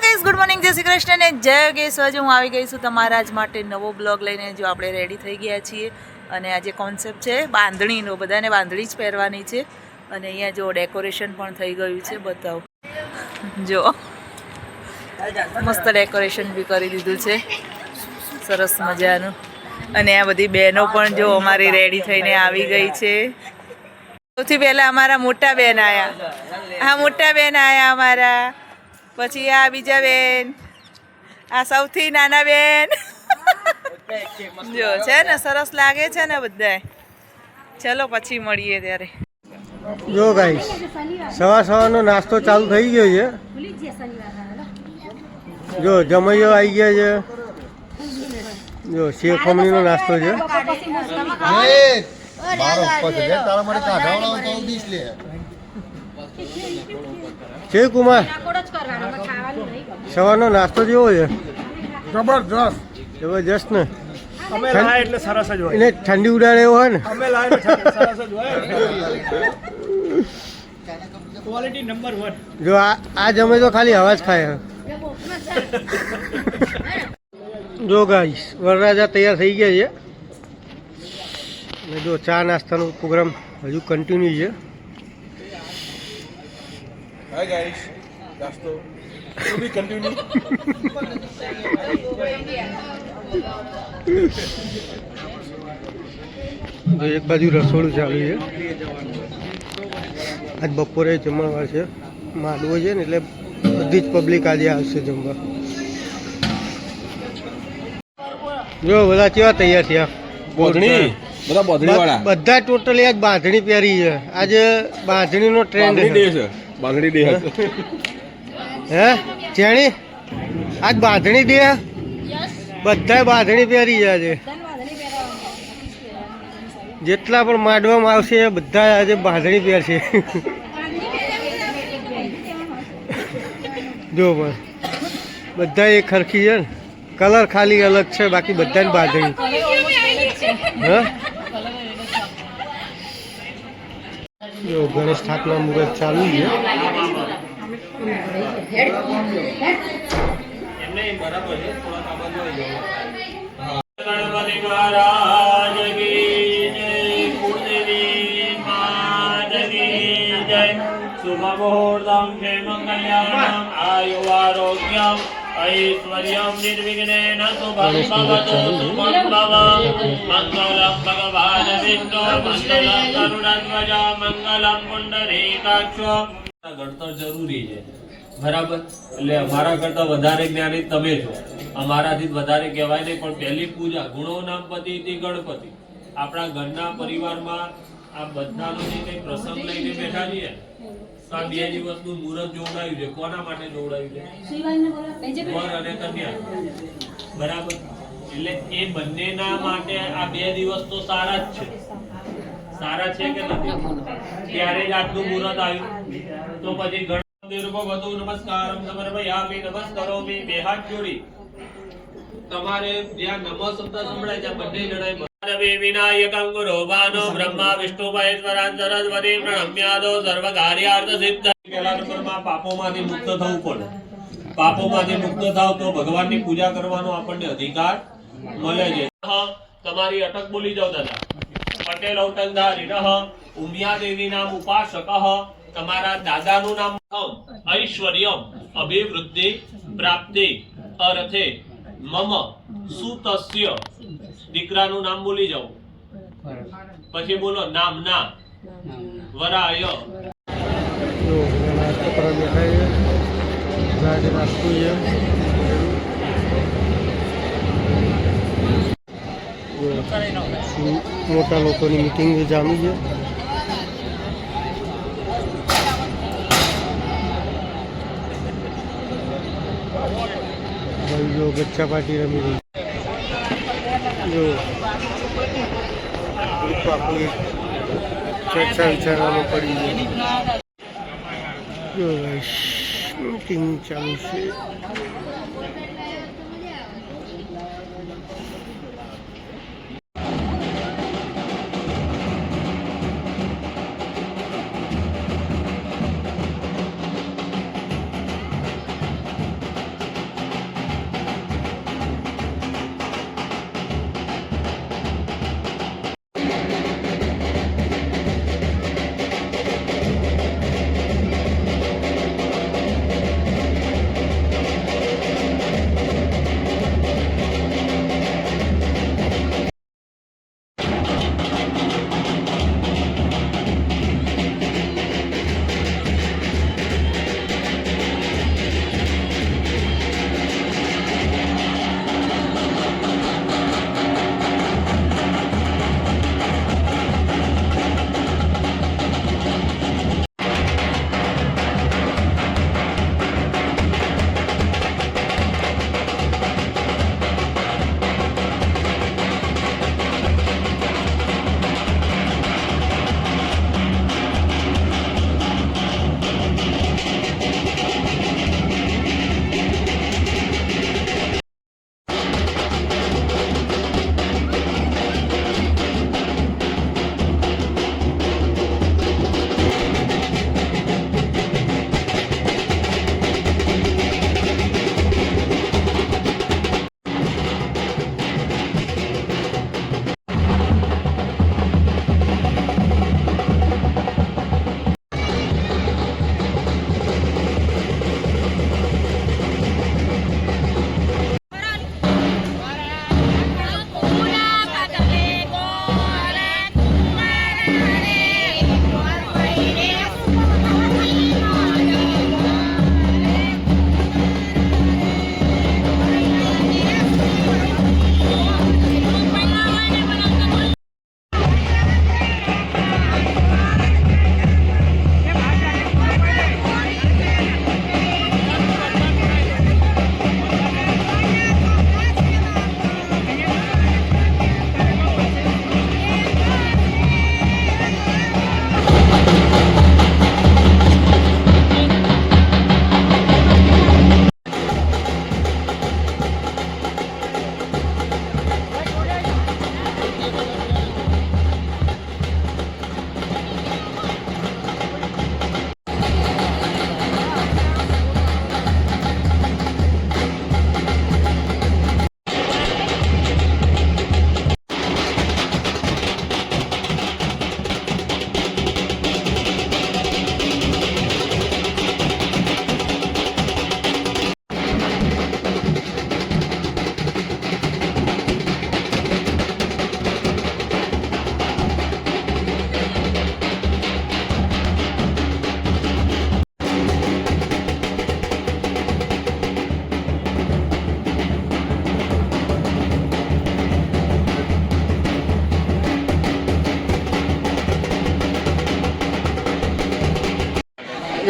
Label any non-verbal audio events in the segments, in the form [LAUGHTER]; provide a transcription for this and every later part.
Guys good morning જય શ્રી કૃષ્ણ ને જય ગેસ આજે હું આવી ગઈ છું તમારા જ માટે નવો બ્લોગ લઈને, જો આપણે રેડી થઈ ગયા છીએ. અને આજે કોન્સેપ્ટ છે, બાંધણીનો, બધાને બાંધણી જ પહેરવાની છે. અને અહીંયા જો ડેકોરેશન પણ થઈ ગયું છે, બતાવો. જો, મસ્ત ડેકોરેશન બી કરી દીધું છે. સરસ મજાનું. અને આ બધી બહેનો પણ જો અમારી રેડી થઈને આવી ગઈ છે. સૌથી પહેલાં અમારા મોટા બેન આવ્યા હા, મોટા બેન આવ્યા અમારા. પછી આ બીજા બેન. આ સૌથી નાના બેન. જો છે ને સરસ લાગે છે ને બધાય. ચલો પછી મળીએ ત્યારે. જો ગાઈસ સવા સવારનો નાસ્તો ચાલુ થઈ ગયો છે. જો જમૈયો આવી ગયા છે. જો સેવ ખમણીનો નાસ્તો છે. તારા માટે તો લે. છે કુમાર? સવારનો નાસ્તો જેવો છે? જબરજસ્ત. જબરજસ્ત ને? અમે લાય એટલે સરસ જ હોય. એને ઠંડી ઉડાડે એવો હોય ને? અમે લાય એટલે સરસ જ હોય. ક્વોલિટી નંબર વન જો આ આ જમે તો ખાલી હવા જ ખાય. જો ગાઈસ વરરાજા તૈયાર થઈ ગયા છે. અને જો ચા નાસ્તાનો પ્રોગ્રામ હજુ કન્ટિન્યુ છે. Hi guys, to be continue એક બાજુ રસોડું ચાલુ છે. આજ બપોરે જમણવાર છે. માંડવો છે ને એટલે બધી જ પબ્લિક આજે આવશે જમવા. જો બધા કેવા તૈયાર થયા? બોધણી? બધા બોધણી વાળા બધા ટોટલી આજ બાંધણી પહેરી છે. આજે બાંધણીનો ટ્રેન્ડ છે. બાંધણી દે હે. ચેણી? આજ બાંધણી દે બધાય બાંધણી પહેરી છે. જેટલા પણ માંડવામાં આવશે એ બધા આજે બાંધણી પહેરશે. જો પણ. બધા એક ખરખી છે ને. કલર ખાલી અલગ છે બાકી બધાની બાંધણી. હા? જો ગણેશ ઠાકના મુહૂર્ત ચાલુ છે. ગણપતિ મહારાજ કી જય કુળદેવી માત કી જય શુભ મુહૂર્તમ જય કલ્યાણમ આયુ આરોગ્યમ ઐશ્વર્યમ निर्विघ्नेन મંગલમ ભગવાન વિષ્ણુ મંગલમ કરુણધ્વજ મંગલમ પુંડરીકાક્ષ. ગણતર જરૂરી છે. બરાબર? એટલે અમારા કરતા વધારે જ્ઞાની તમે છો. અમારાથી વધારે કહેવાય નહીં પણ પહેલી પૂજા ગુણો નામ પતિ ગણપતિ. આપણા ઘરના પરિવારમાં આ બધાનો જે કંઈ પ્રસંગ લઈને બેઠા છીએ તો આ બે દિવસનું મુહૂર્ત જોવડાયું છે. કોના માટે જોવડાયું છે? વર અને કન્યા. બરાબર? એટલે એ બંનેના માટે આ બે દિવસ તો સારા જ છે. સારા છે કે નથી? ત્યારે જ આજનું મુહૂર્ત આવ્યું. તો પછી ગણ નિર્ભવતુ નમસ્કારમ સમર્પયામિ નમસ્કારો બે હાથ જોડી. તમારે જ્યાં નમઃ શબ્દ સંભળાય ત્યાં બંને જણાય વિનાયકં ગુરોભાનો બ્રહ્મા વિષ્ણુ મહેશ્વરાન સરસ્વતી પ્રણમ્યાદો સર્વ કાર્યાર્થ સિદ્ધ પાપોમાંથી મુક્ત થવું પડે પાપોમાંથી મુક્ત થાવ તો ભગવાનની પૂજા કરવાનો આપણને અધિકાર મળે છે. તમારી અટક બોલી જાવ દાદા. પટેલ ઔટંધારી રહ ઉમિયા દેવી નામ ઉપાસક, તમારા દાદાનું નામ ઐશ્વર્યમ, અભિવૃદ્ધિ પ્રાપ્તિ અર્થે મમ સુતસ્ય. દીકરાનું નામ બોલી જાવ પછી બોલો નામ ના. વરાય. મોટા લોકોની મિટિંગ જામી છે. ભાઈ જો ગચ્છા પાટી રમી રહી. જો. ગ્રુપ ચર્ચા વિચારવામાં પડી છે જો મીટિંગ ચાલુ છે.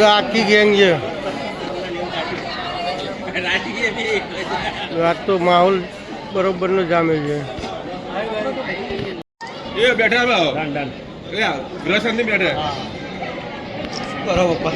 જો આખી ગેંગ છે. જો તો માહોલ બરોબર નો જામે છે. એ બેઠા એ ગ્રહ શાંતિ બેઠા. બરોબર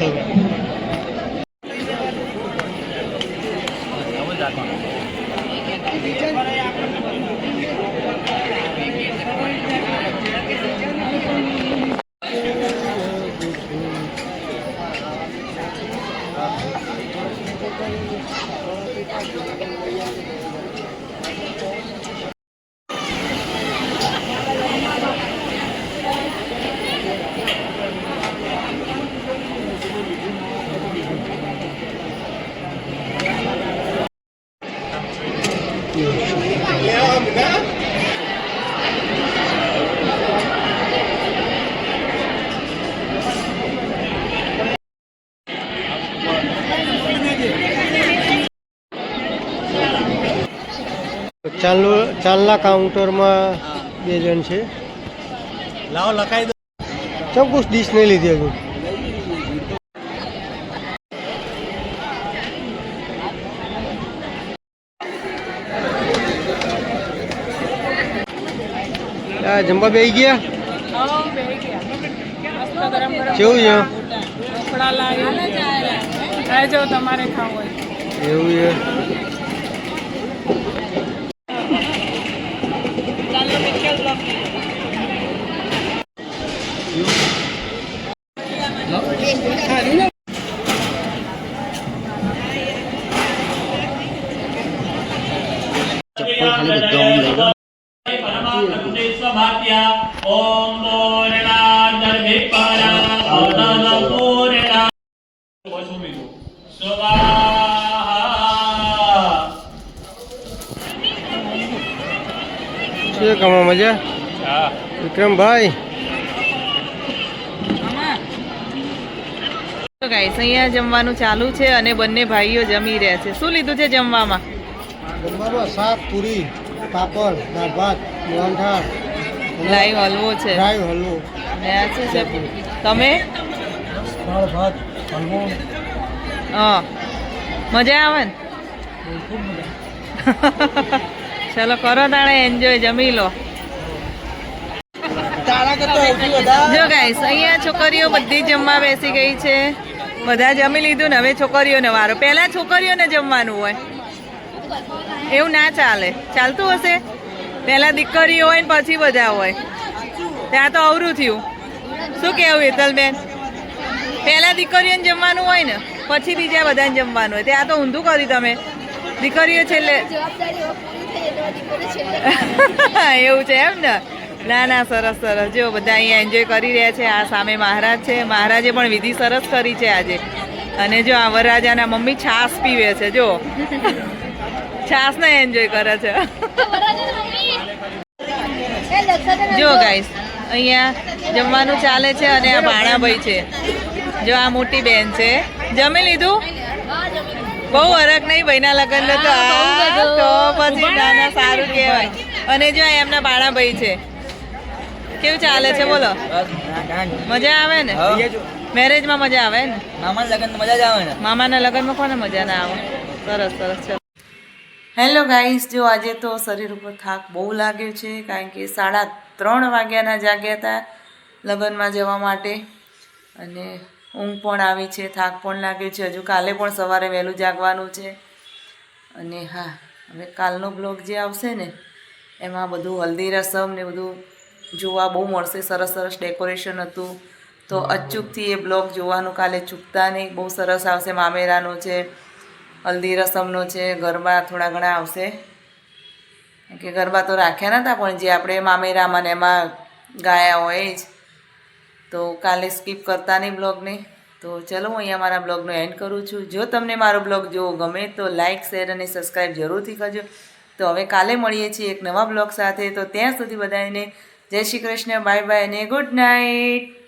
ચાલુ ચાલના કાઉન્ટરમાં બે જણ છે. લાવો લખાઈ દો. ચમ કુછ ડીશ નહીં લીધી હજુ? આ જમવા બેસી ગયા? કેવું છે? એવું છે. શું કમા મજા? વિક્રમભાઈ? તો ગાઈસ અહીંયા જમવાનું ચાલુ છે અને બંને ભાઈઓ જમી રહ્યા છે. શું લીધું છે જમવામાં? જમવામાં શાક પૂરી પાપડ દાળ ભાત મોહનથાળ લાઈવ હલવો છે. લાઈવ હલવો. અને આ શું છે તમે? દાળ ભાત હલવો. હા. મજા આવે ને? ચલો, કરો તાણે એન્જોય જમી લો. જો ગાઈસ અહીંયા છોકરીઓ બધી જમવા બેસી ગઈ છે. બધા જમી લીધું ને, હવે છોકરીઓને વારો. પહેલા છોકરીઓને જમવાનું હોય. એવું ના ચાલે. ચાલતું હશે? પહેલા દીકરીઓ હોય ને, પછી બધા હોય. ત્યાં તો અવરું થયું. શું કેવું હેતલબેન? પહેલા દીકરીઓને જમવાનું હોય ને? પછી બીજા બધાને જમવાનું હોય. ત્યાં તો ઊંધું કર્યું તમે. દીકરીઓ છેલ્લે. [LAUGHS] એવું છે એમ ને? ના ના, સરસ સરસ. જો બધા અહીંયા એન્જોય કરી રહ્યા છે. આ સામે મહારાજ છે. મહારાજે પણ વિધિ સરસ કરી છે આજે. અને જો આ વરરાજાના મમ્મી છાસ પીવે છે, જો. [LAUGHS] છાસ ને એન્જોય કરે છે. [LAUGHS] જો ગાઈસ અહીંયા જમવાનું ચાલે છે અને આ ભાણાભાઈ છે. જો આ મોટી બેન છે. જમી લીધું? બહુ અરગ નહીં ભાઈના લગ્ન તો. તો પછી નાના સારું કહેવાય. અને જો એમના એમના બાણાભાઈ છે. કેવું ચાલે છે બોલો? મજા આવે ને? મેરેજમાં મજા આવે ને? મામા લગ્ન મજા જ આવે ને? મામાના લગ્નમાં કોને મજા ના આવે? સરસ સરસ ચલો. હેલો ગાઈસ જો આજે તો શરીર ઉપર થાક બહુ લાગ્યો છે કારણ કે સાડા ત્રણ વાગ્યાના જાગ્યા હતા લગ્નમાં જવા માટે. અને ઊંઘ પણ આવી છે, થાક પણ લાગ્યો છે. હજુ કાલે પણ સવારે વહેલું જાગવાનું છે. અને હા, હવે કાલનો બ્લોગ જે આવશે ને, એમાં બધું હલ્દી રસમ ને બધું જોવા બહુ મળશે. સરસ સરસ ડેકોરેશન હતું. તો અચૂકથી એ બ્લોગ જોવાનું કાલે ચૂકતા નહીં. બહુ સરસ આવશે. મામેરાનો છે, હલ્દી રસમનો છે. ગરબા થોડા ઘણા આવશે. કે ગરબા તો રાખ્યા નહોતા પણ જે આપણે મામેરામાં એમાં ગાયા હોય જ. તો કાલે સ્કીપ કરતા નહીં બ્લોગને. તો ચલો, હું અહીંયા મારા બ્લોગનો એન્ડ કરું છું. જો તમને મારો બ્લોગ જોવો ગમે તો લાઇક શેર અને સબસ્ક્રાઈબ જરૂરથી કરજો. તો હવે કાલે મળીએ છીએ એક નવા બ્લોગ સાથે. તો ત્યાં સુધી બધાને જય શ્રી કૃષ્ણ બાય બાય અને ગુડ નાઇટ